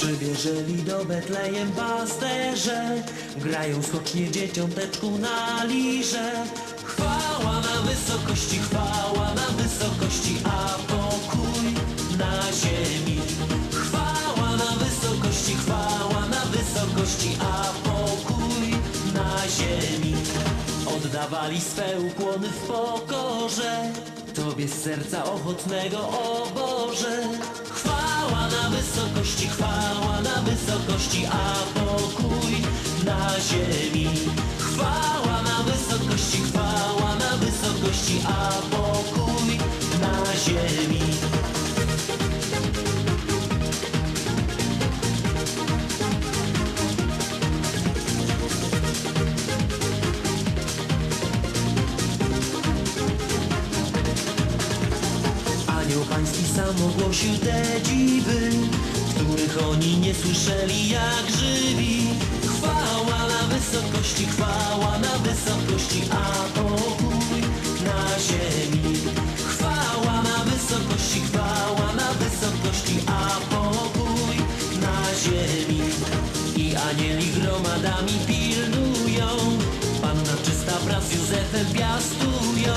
Ujrzeli do Betlejem pasterze, grają skocznie dzieciąteczku na lirze. Chwała na wysokości, chwała na wysokości, a pokój na ziemi. Chwała na wysokości, chwała na wysokości, a pokój na ziemi. Oddawali swe ukłony w pokorze Tobie z serca ochotnego, o Boże Chwała na wysokości, chwała a pokój na ziemi. Chwała na wysokości, chwała na wysokości, a pokój na ziemi. Anioł pański sam ogłosił te dziwy, których oni nie słyszeli jak żywi. Chwała na wysokości, chwała na wysokości, a pokój na ziemi. Chwała na wysokości, chwała na wysokości, a pokój na ziemi. I anieli gromadami pilnują, Panna czysta wraz z Józefem piastują.